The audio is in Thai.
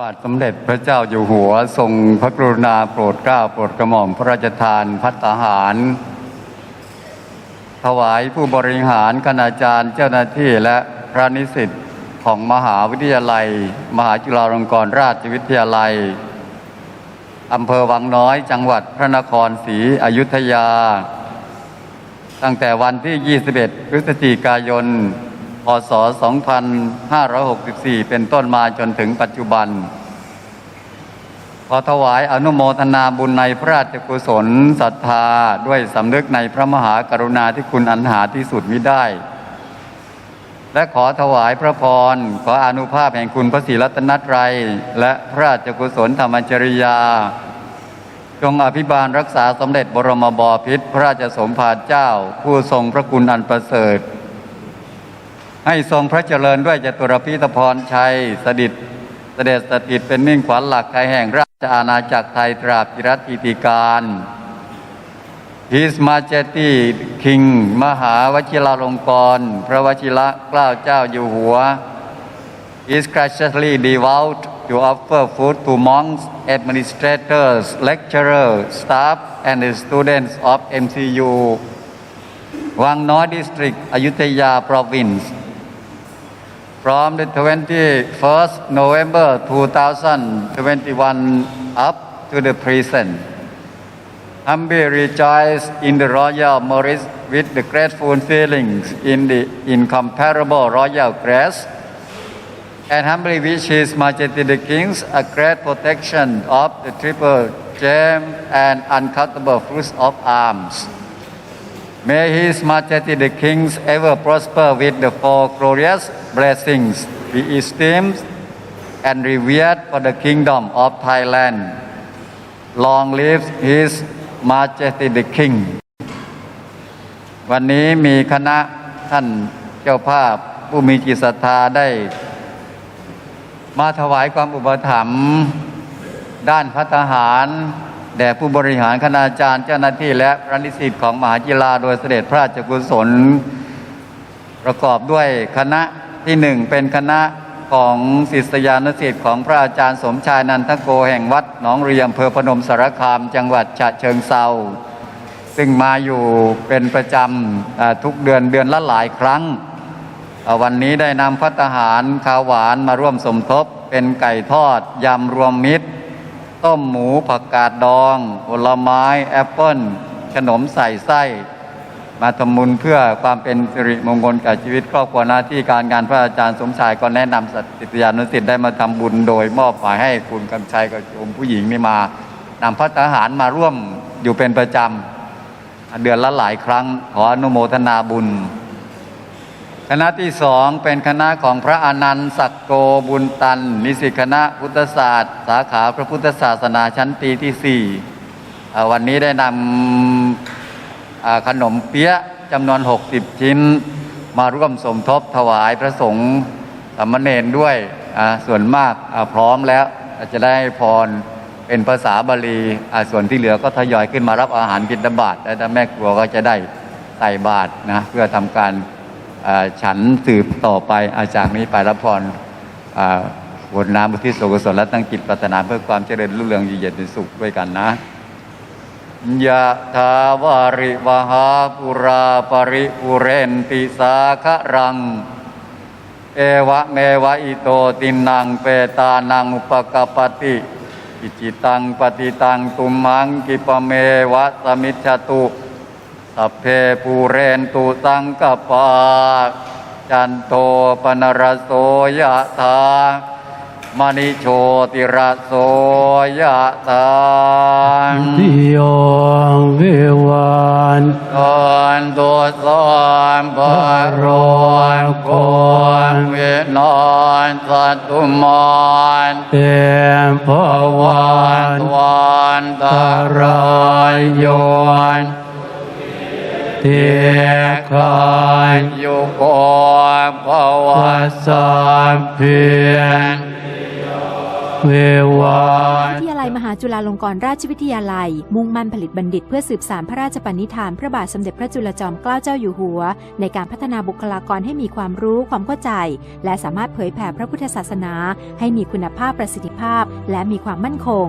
บาทสมเด็จพระเจ้าอยู่หัวทรงพระกรุณาโปรดเกล้าโปรดกระหม่อมพระราชทานพัตตาหาร ถวายผู้บริหารคณาจารย์เจ้าหน้าที่และพระนิสิตของมหาวิทยาลัย มหาจุฬาลงกรณราชวิทยาลัยอำเภอวังน้อยจังหวัดพระนครศรีอยุธยา ตั้งแต่วันที่ 21 พฤศจิกายน พศ 2564 เป็นต้นมาจนถึงปัจจุบัน ขอถวายอนุโมทนาบุญในพระราชกุศลศรัทธาด้วยสำนึกในพระมหากรุณาธิคุณอันหาที่สุดมิได้ และขอถวายพระพร ขออนุภาพแห่งคุณพระศรีรัตนตรัย และพระราชกุศลธรรมจริยา จงอภิบาลรักษาสมเด็จบรมบพิตรพระราชสมภารเจ้า ผู้ทรงพระคุณอันประเสริฐ ให้ทรงพระเจริญด้วยจตุรพิธพรชัยสดิตเสด็จสถิตเป็นมิ่งขวัญหลักไกแห่งราชอาณาจักรไทยตราบกิรัติติการ His Majesty King มหาวชิราลงกรณ์พระวชิระเกล้าเจ้าอยู่หัว is graciously devout to offer food to monks, administrators, lecturers, staff, and students of MCU, Wang Noi District, Ayutthaya Province. From the 21st November 2021 up to the present, humbly rejoice in the royal merits with the grateful feelings in the incomparable royal grace and humbly wish His Majesty the Kings a great protection of the triple gem and uncountable fruits of arms. May His Majesty the Kings ever prosper with the four glorious blessings, be esteemed and revered for the kingdom of Thailand. Long live His Majesty the King. วันนี้มีคณะท่านเจ้าภาพผู้มีจิตศรัทธาได้ มาถวายความอุปถัมภ์ด้านพัฒหาร แด่ผู้บริหารคณาจารย์เจ้าหน้าที่และพระนิสิตของมหาจิฬาโดยเสด็จพระราชกุศล ประกอบด้วยคณะที่หนึ่งเป็นคณะของศิษยานุศิษย์ของพระอาจารย์สมชายนันทโกแห่งวัดหนองเรียมเภอพนมสารคาม จังหวัดฉะเชิงเซาซึ่งมาอยู่เป็นประจำทุกเดือนเดือนละหลายครั้ง วันนี้ได้นำพัตหารข้าวหวานมาร่วมสมทบเป็นไก่ทอดยำรวมมิตร ต้มหมูผักกาดดองผลไม้ แอปเปิ้ลขนมใส่ไส้ มาทำบุญเพื่อความเป็นสิริมงคลกับชีวิต ครอบครัวหน้าที่การงานพระอาจารย์สมชายก็แนะนำสัตยานุสิทธิ์ได้มาทำบุญโดยมอบหมายให้คุณกำชัยกับโยมผู้หญิงนี่มานำพัตตาหารมาร่วมอยู่เป็นประจำเดือนละหลายครั้ง ขออนุโมทนาบุญ คณะที่สองเป็นคณะของพระอนันต์ศักโกบุญตัน นิสิตคณะพุทธศาสตร์ สาขาพระพุทธศาสนาชั้นปีที่สี่วันนี้ได้นำขนมเปี๊ยะจำนวน 60 ชิ้น มาร่วมสมทบถวายพระสงฆ์สามเณรด้วยส่วนมากพร้อมแล้วจะได้พรเป็นภาษาบาลีส่วนที่เหลือก็ทยอยขึ้นมารับอาหารบิณฑบาตและถ้าแม่ครัวก็จะได้ใส่บาตรนะเพื่อทำการ ฉันสืบต่อไปอาจากนี้ไปรับพรอ่าบนน้ำบุทิศส่วนกุศลและตั้งจิตปรารถนาเพื่อความเจริญรุ่งเรืองอยู่เย็นเป็นสุขด้วยกันนะยะทาวาริวหาปุราปริปุเรนติสาคะรัง เอวะเมวะอิโตตินังเปตานังอุปกปปติอิจิตังปฏิตังตุมังกิปเมวะสมิจฉตุ สัพเพปูเรนตุสังกปา จันโทปนรสโสยะธามณิโชติระโสยะธาติโยวิวันตอนตุสามปโรโกนเวนอนสัตตุมานเตมภวันวันตตรารายโยน เทคานยุโกภวัสสามเพียนเววาวิทยาลัยมหาจุฬาลงกรณราชวิทยาลัย มุ่งมั่นผลิตบัณฑิตเพื่อสืบสานพระราชปณิธาน พระบาทสมเด็จพระจุลจอมเกล้าเจ้าอยู่หัว ในการพัฒนาบุคลากรให้มีความรู้ความเข้าใจ และสามารถเผยแผ่พระพุทธศาสนา ให้มีคุณภาพประสิทธิภาพ และมีความมั่นคง